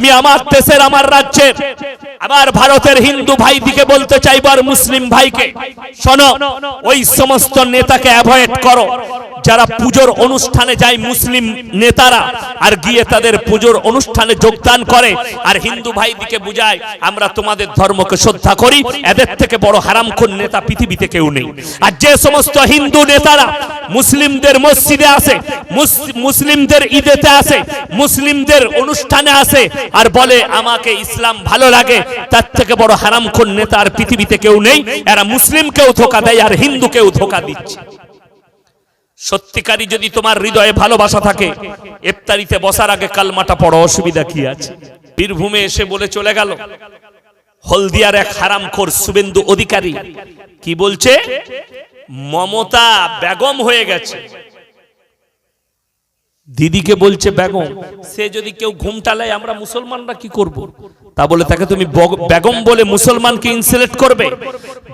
আমি আমার দেশের, আমার রাজ্যের আমার ভারতের হিন্দু ভাইদিকে বলতে চাইব আর মুসলিম ভাইকে। শোনো, ওই সমস্ত নেতাকে অ্যাভয়েড করো। যারা পুজোর অনুষ্ঠানে যায় মুসলিম নেতারা আর গিয়ে তাদের পুজোর অনুষ্ঠানে যোগদান করে আর হিন্দু ভাইদিকে বুঝায়, আমরা তোমাদের ধর্মকে শ্রদ্ধা করি, এদের থেকে বড় হারামখোর নেতা পৃথিবীতে কেউ নেই। আর যে সমস্ত হিন্দু নেতারা মুসলিমদের মসজিদে আসে, মুস- মুসলিমদের ঈদেতে আসে, মুসলিমদের অনুষ্ঠানে আসে আর বলে, আমাকে ইসলাম ভালো লাগে, তার থেকে বড় হারামখোর নেতা আর পৃথিবীতে কেউ নেই, এরা মুসলিমকেও ধোকা দেয় আর হিন্দুকেও ধোকা দিচ্ছে। সত্যিকারই যদি তোমার হৃদয়ে ভালোবাসা থাকে, ইফতারিতে বসার আগে কালমাটা পড়ো, অসুবিধা কি আছে? বীরভূমে এসে বলে চলে গেল, হলদিয়ার এক হারামখোর শুভেন্দু অধিকারী। কি বলছে? মমতা বেগম হয়ে গেছে। দিদিকে বলছে, বেগম, সে যদি কেউ ঘুমটালায় আমরা মুসলমানরা কি করব? তা বলে তাকে তুমি বেগম বলে মুসলমানকে ইনসুলেট করবে?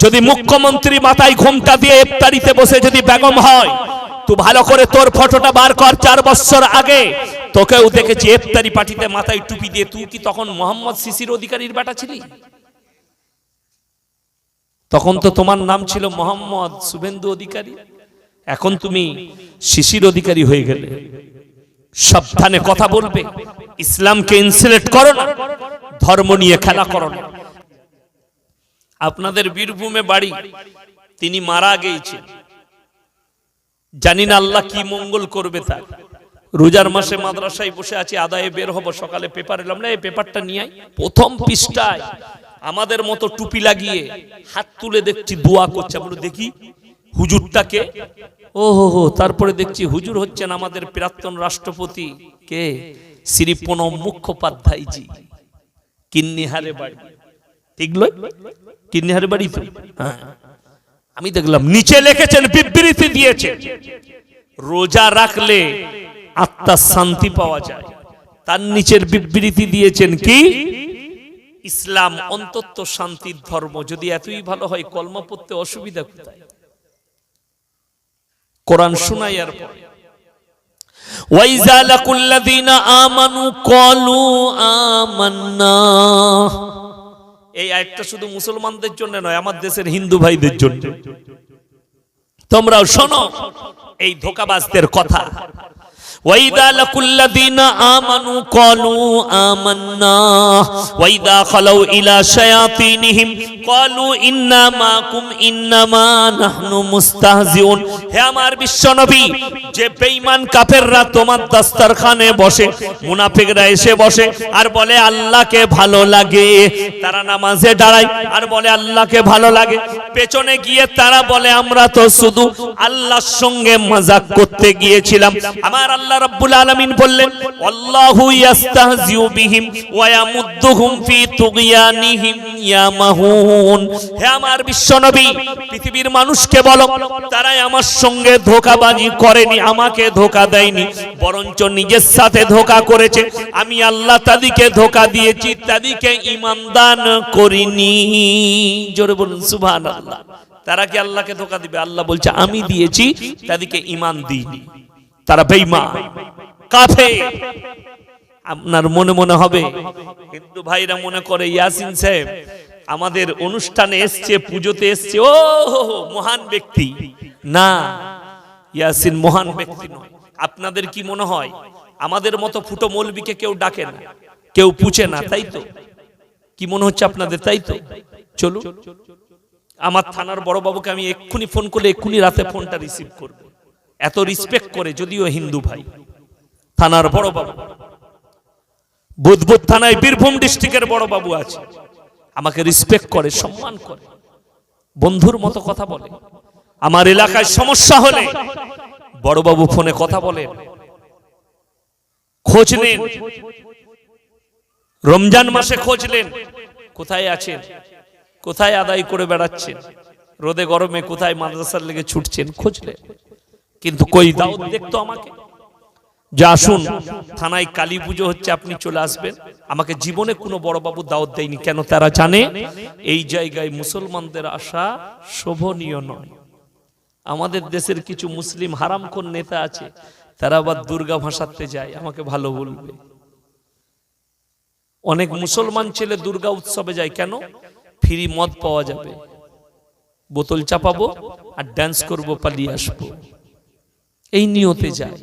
যদি মুখ্যমন্ত্রী মাথায় ঘুমটা দিয়ে ইফতারিতে বসে যদি বেগম হয় তুই ভালো করে তোর ফটোটা বার কর চার বছর আগে। তোকেও দেখেছি ইফতারি পার্টিতে মাথায় টুপি দিয়ে। তুই কি তখন মোহাম্মদ শিশির অধিকারীর বেটা ছিলি? তখন তো তোমার নাম ছিল মোহাম্মদ শুভেন্দু অধিকারী। এখন তুমি শিশির অধিকারী হয়ে গেলে। সাবধানে কথা বলবে। ইসলামকে ইনসুলেট করো না। ধর্ম নিয়ে খেলা করো না। আপনাদের বীরভূমে বাড়ি, তিনি মারা গিয়েছেন। জানি না আল্লাহ কি মঙ্গল করবে তার। রোজার মাসে মাদ্রাসায় বসে আছি, আদায়ে বের হব, সকালে পেপার এলাম না, এই পেপারটা নিয়ে। প্রথম পৃষ্ঠায় আমাদের মতো টুপি লাগিয়ে হাত তুলে দেখছি, দোয়া করছে। বলে, দেখি, হুজুরটাকে ও হো হো তারপরে দেখছি হুজুর হচ্ছেন আমাদের প্রাক্তন রাষ্ট্রপতি কে? শ্রী প্রণব মুখোপাধ্যায়জি। কিন্নিহারে বাড়ি। ঠিক কিন্নিহারে বাড়ি তো? হ্যাঁ। আমি দেখলাম নিচে লিখেছেন, বিবৃতি দিয়েছেন রোজা রাখলে আত্মার শান্তি পাওয়া যায়। তার নিচের বিবৃতি দিয়েছেন কি? ইসলাম অন্তত শান্তির ধর্ম। যদি এতই ভালো হয়, কলমা পড়তে অসুবিধা কোথায়? কোরআন শোনাইয়ার পরে। ওয়াইজা লাকুল্লাযীনা আমানু ক্বালু আমান্না। এই আয়াতটা শুধু মুসলমানদের জন্য নয়, আমার দেশের হিন্দু ভাইদের জন্য। তোমরাও শোনো এই ধোকাবাজদের কথা। وَإِذَا لَقُوا الَّذِينَ آمَنُوا قَالُوا آمَنَّا وَإِذَا خَلَوْا إِلَى شَيَاطِينِهِمْ قَالُوا إِنَّا مَعَكُمْ إِنَّمَا نَحْنُ مُسْتَهْزِئُونَ হে আমার বিশ্বনবী যে বেঈমান কাফেররা তোমার দস্তরখানে বসে মুনাফিকরা এসে বসে আর বলে আল্লাহকে ভালো লাগে তারা নামাজে দাঁড়ায় আর বলে আল্লাহকে ভালো লাগে পেছনে গিয়ে তারা বলে আমরা তো শুধু আল্লাহর সঙ্গে মজাক করতে গিয়েছিলাম আমার আল্লাহ রাব্বুল আলামিন বললেন, আল্লাহু ইয়াস্তাহজিউ বিহিম ওয়া ইয়ামুদ্দুহুম ফি তুগয়ানিহিম ইয়ামাহুন হে আমার বিশ্বনবী, পৃথিবীর মানুষকে বলো, তারাই আমার সঙ্গে ধোকাবাজি করেনি, আমাকে ধোকা দেয়নি, বরঞ্চ নিজের সাথে ধোকা করেছে। আমি আল্লাহ তাদেরকে ধোকা দিয়েছি, তাদেরকে ইমান দান করিনি। জোরে বলুন, সুবহানাল্লাহ। তারা কি আল্লাহকে ধোকা দিবে? আল্লাহ বলছে, আমি দিয়েছি, তাদেরকে ইমান দিইনি। তারা বেঈমান। কাফে আপনার মনে মনে হবে, হিন্দু ভাইরা মনে করে, ইয়াসিন সাহেব, আমাদের অনুষ্ঠানে এসছে, পুজোতে এসছে, ও মহান ব্যক্তি। না, ইয়াসিন মহান ব্যক্তি নয়। আপনাদের কি মনে হয়, আমাদের মতো ফুটো মৌলবিকে কেউ ডাকে না, কেউ পুছে না, তাই তো? কি মনে হচ্ছে আপনাদের, তাই তো? চলুন। আমার থানার বড় বাবুকে আমি এক্ষুনি ফোন করলে এক্ষুনি রাতে ফোনটা রিসিভ করব। এত রিসপেক্ট করে যদিও হিন্দু ভাই। থানার বড় বাবু। বুধবুধ থানায় বীরভূম ডিস্ট্রিক্টের বড় বাবু আছে। আমাকে রিসপেক্ট করে, সম্মান করে। বন্ধুর মতো কথা বলে। আমার এলাকায় সমস্যা হলে বড়বাবু ফোনে কথা বলেন খোঁজ নেন। রমজান মাসে খোঁজ নেন। কোথায় আছেন? কোথায় আদায় করে বেড়াচ্ছেন? রোদে গরমে কোথায় মাদ্রাসার লেগে ছুটছেন? খুঁজলেন কিন্তু কই দাউদ দেখতো আমাকে? যে আসুন থানায় কালী পুজো হচ্ছে, আপনি চলে আসবেন। আমাকে জীবনে কোনো বড় বাবু দাওয়াত দেয়নি, কেন তারা জানে? এই জায়গায় মুসলমানদের আসা শোভনীয় নয়। আমাদের দেশের কিছু মুসলিম হারামখোর নেতা আছে, তারা আবার দুর্গা ভাসাতে যায়, আমাকে ভালো বলবে। অনেক মুসলমান ছেলে দুর্গা উৎসবে যায়, কেন? ফ্রি মদ পাওয়া যাবে। বোতল চাপাবো আর ড্যান্স করব, পালিয়ে আসব। এই নিয়তে যায়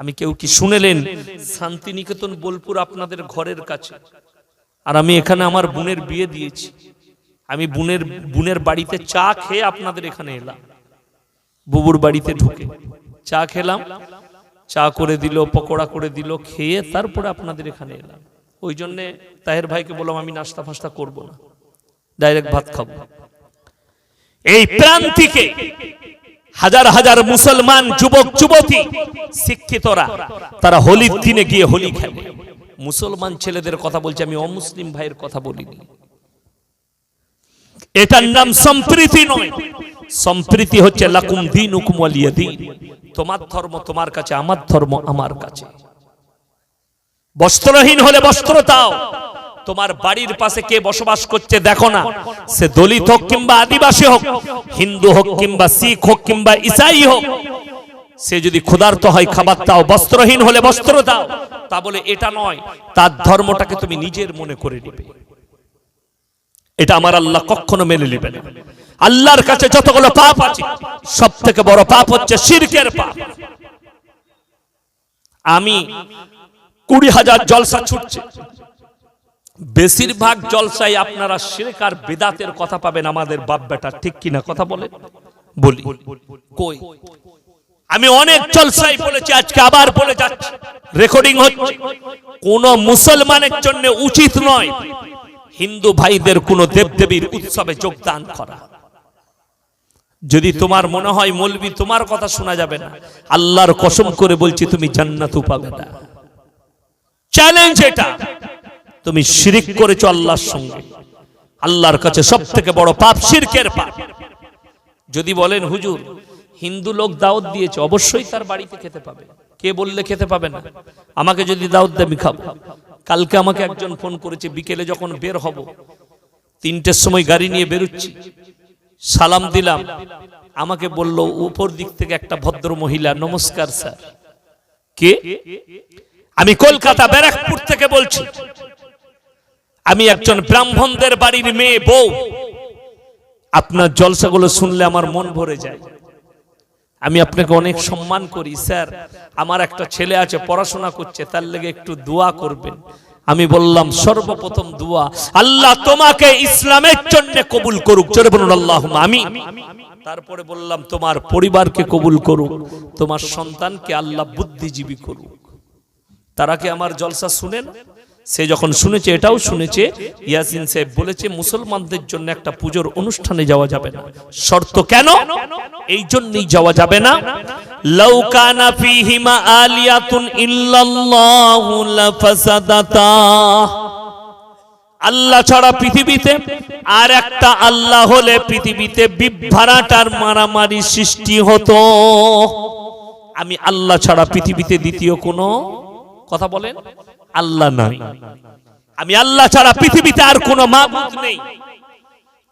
আমি কেউ কি শুনেলেন, শান্তিনিকেতন, বোলপুর আপনাদের ঘরের কাছে? আর আমি এখানে আমার বোনের বিয়ে দিয়েছি। আমি বোনের বোনের বাড়িতে চা খেয়ে আপনাদের এখানে এলাম। বুবুর বাড়িতে ঢুকে চা খেলাম। চা করে দিল, পকোড়া করে দিল, খেয়ে তারপরে আপনাদের এখানে এলাম। ওই জন্যে তাহের ভাইকে বললাম, আমি নাস্তা ফাস্তা করব না। ডাইরেক্ট ভাত খাব। এই প্রান্তিকে হাজার হাজার মুসলমান যুবক, যুবতী, শিক্ষিতরা, তারা হোলির দিনে গিয়ে হোলি খেলে। মুসলমান ছেলেদের কথা বলছি, আমি অমুসলিম ভাইয়ের কথা বলিনি। এটার নাম সম্প্রীতি নয়। সম্প্রীতি হচ্ছে লাকুম দিন হুকুম দিন। তোমার ধর্ম তোমার কাছে, আমার ধর্ম আমার কাছে। বস্ত্রহীন হলে বস্ত্র দাও। তোমার বাড়ির পাশে কে বসবাস করছে দেখো না। সে দলিত হোক কিংবা আদিবাসী হোক, হিন্দু হোক কিংবা শিখ হোক কিংবা ইসাই হোক, সে যদি ক্ষুধার্ত হয় খাবার দাও, বস্ত্রহীন হলে বস্ত্র দাও, তা বলে এটা নয়, তার ধর্মটাকে তুমি নিজের মনে করে নিবে। এটা আমার আল্লাহ কখনো মেনে নিবে না। আল্লাহর কাছে যতগুলো পাপ আছে সব থেকে বড় পাপ হচ্ছে শিরকের পাপ। আমি কুড়ি হাজার জলসা ছুটছে বেশিরভাগ জলসায় আপনারা শিরক আর বেদাতের কথা পাবেন আমাদের বাপ বেটা, ঠিক কিনা কথা বলে বলি। কই? আমি অনেক জলসাই বলেছি, আজকে আবার বলে যাচ্ছি। রেকর্ডিং হচ্ছে। কোন মুসলমানের জন্য উচিত নয় হিন্দু ভাইদের কোন দেবদেবীর উৎসবে যোগদান করা। যদি তোমার মনে হয় মলবি, তোমার কথা শোনা যাবে না। আল্লাহর কসম করে বলছি, তুমি জান্নাতও পাবে না। চ্যালেঞ্জ এটা। তুমি শিরিক করেছ আল্লাহর সঙ্গে। আল্লাহর কাছে সব থেকে বড় পাপ শিরকের পাপ। যদি বলেন, হুজুর, হিন্দু লোক দাওয়াত দিয়েছে, অবশ্যই তার বাড়িতে খেতে পাবে। কে বললে খেতে পাবে না? আমাকে যদি দাওয়াত দেয়, আমি খাব। কালকে আমাকে একজন ফোন করেছে, বিকেলে যখন বের হব, তিনটের সময় গাড়ি নিয়ে বেরোচ্ছি। সালাম দিলাম। আমাকে বলল, উপর দিক থেকে একটা ভদ্র মহিলা, নমস্কার স্যার। কে? আমি কলকাতা ব্যারাকপুর থেকে বলছি। আমি একজন ব্রাহ্মণদের বাড়ির মেয়ে, বউ। আপনার জলসাগুলো শুনলে আমার মন ভরে যায়। আমি আপনাকে অনেক সম্মান করি, স্যার। আমার একটা ছেলে আছে, পড়াশোনা করছে, তার লেগে একটু দোয়া করবেন। আমি বললাম, সর্বপ্রথম দোয়া, আল্লাহ তোমাকে ইসলামের জন্য কবুল করুক। চলে বলুন আল্লাহ আমি তারপরে বললাম, তোমার পরিবারকে কবুল করুক, তোমার সন্তানকে আল্লাহ বুদ্ধিজীবী করুক। তারা কি আমার জলসা শুনেন? সে যখন শুনেছে, এটাও শুনেছে, ইয়াসিন সাহেব বলেছে, মুসলমানদের জন্য একটা পুজোর অনুষ্ঠানে যাওয়া যাবে না। শর্ত কেন? এই জন্যই যাওয়া যাবে না। লাউকানা ফিহিমা আলিয়াতুন ইল্লাল্লাহু লাফাসাদাতা। আল্লাহ ছাড়া পৃথিবীতে আর একটা আল্লাহ হলে পৃথিবীতে বিভ্রাটার মারামারি সৃষ্টি হতো। আমি আল্লাহ ছাড়া পৃথিবীতে দ্বিতীয় কোনো কথা বলেন? আল্লাহ নাই আমি আল্লাহ ছাড়া পৃথিবীতে আর কোনো মাবুদ নেই।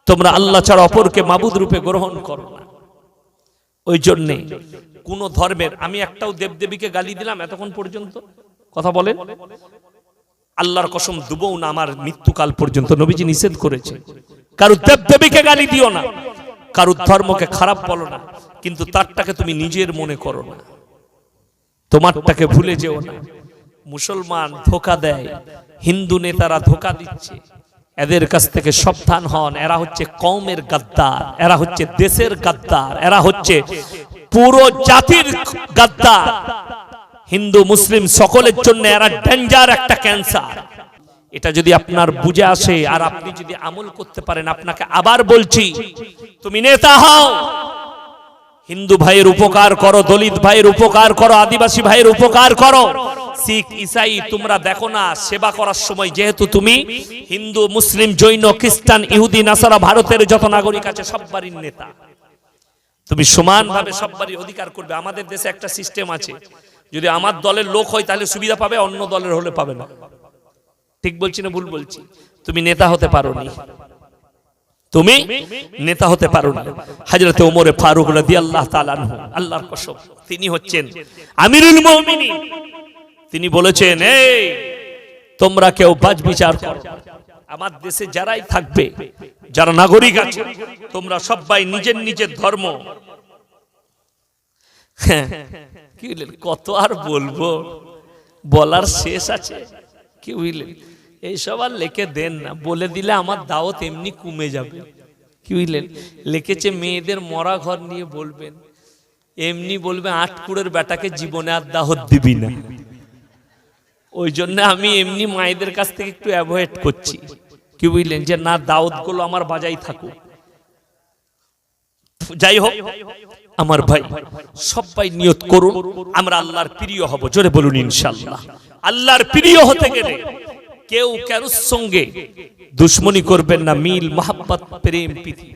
তোমরা আল্লাহ ছাড়া অপরকে মাবুদ রূপে গ্রহণ করো না। ওই জন্যে কোন ধর্মের আমি একটাও দেবদেবীকে গালি দিলাম এতক্ষণ পর্যন্ত। কথা বলেন? আল্লাহর কসম দুবও না আমার মৃত্যুকাল পর্যন্ত নবীজি নিষেধ করেছে। কারু দেবদেবীকে গালি দিও না। কারু ধর্মকে খারাপ বলো না। কিন্তু তারটাকে তুমি নিজের মনে করো না। তোমারটাকে ভুলে যেও না। মুসলমান ধোকা দেয়, হিন্দু নেতারা ধোকা দিচ্ছে। এদের কাছ থেকে সাবধান হন, এরা হচ্ছে কওমের গাদ্দার, এরা হচ্ছে দেশের গাদ্দার, এরা হচ্ছে পুরো জাতির গাদ্দার। হিন্দু, মুসলিম সকলের জন্য এরা ডেঞ্জার একটা ক্যান্সার। এটা যদি আপনার বুঝে আসে আর আপনি যদি আমল করতে পারেন, আপনাকে আবার বলছি, তুমি নেতা হও। হিন্দু ভাইয়ের উপকার করো, দলিত ভাইয়ের উপকার করো, আদিবাসী ভাইয়ের উপকার করো। শিখ ইসাই, তোমরা দেখো না, সেবা করার সময় যেহেতু তুমি হিন্দু, মুসলিম, জৈন, খ্রিস্টান, ইহুদি, নাসারা, ভারতের যত নাগরিক আছে সব বাড়ির নেতা। তুমি সমানভাবে সব বাড়ির অধিকার করবে। আমাদের দেশে একটা সিস্টেম আছে, যদি আমার দলের লোক হয়, তাহলে সুবিধা পাবে, অন্য দলের হলে পাবে না। ঠিক বলছি না ভুল বলছি? তুমি নেতা হতে পারো নি তুমি নেতা হতে পারো না হাজরতে ওমরে ফারুক রাদিয়াল্লাহু তাআলা আল্লাহর কসম, তিনি হচ্ছেন আমিরুল মুমিনিন। তিনি বলেছেন এই তোমরা কেউ বাজ বিচার করো আমার দেশে যারাই থাকবে যারা নাগরিক আছে তোমরা সবাই নিজের নিজের ধর্ম। হ্যাঁ, কি কত আর বলব? বলার শেষ আছে। কি বুঝলেন এইসব আর লেখে দেন না। বলে দিলে আমার দাওয়াত এমনি কমে যাবে। কি বুঝলেন লিখেছে মেয়েদের মরা ঘর নিয়ে বলবেন। এমনি বলবে আটকুড়ের বেটাকে জীবনে আর দাওয়াত দিবি না। ওই জন্য আমি এমনি মায়েদের কাছ থেকে একটু অ্যাভয়েড করছি। কি বুঝলেন যে, না দাওয়াতগুলো আমার বাজাই থাকুক। যাই হোক, আমার ভাই, সবাই নিয়ত করুন, আমরা আল্লাহর প্রিয় হব, জোরে বলুন ইনশাল্লাহ আল্লাহর প্রিয় হতে গেলে কেউ কারোর সঙ্গে দুশ্মনী করবেন না, মিল, মহাব্বত, প্রেম, প্রীতি।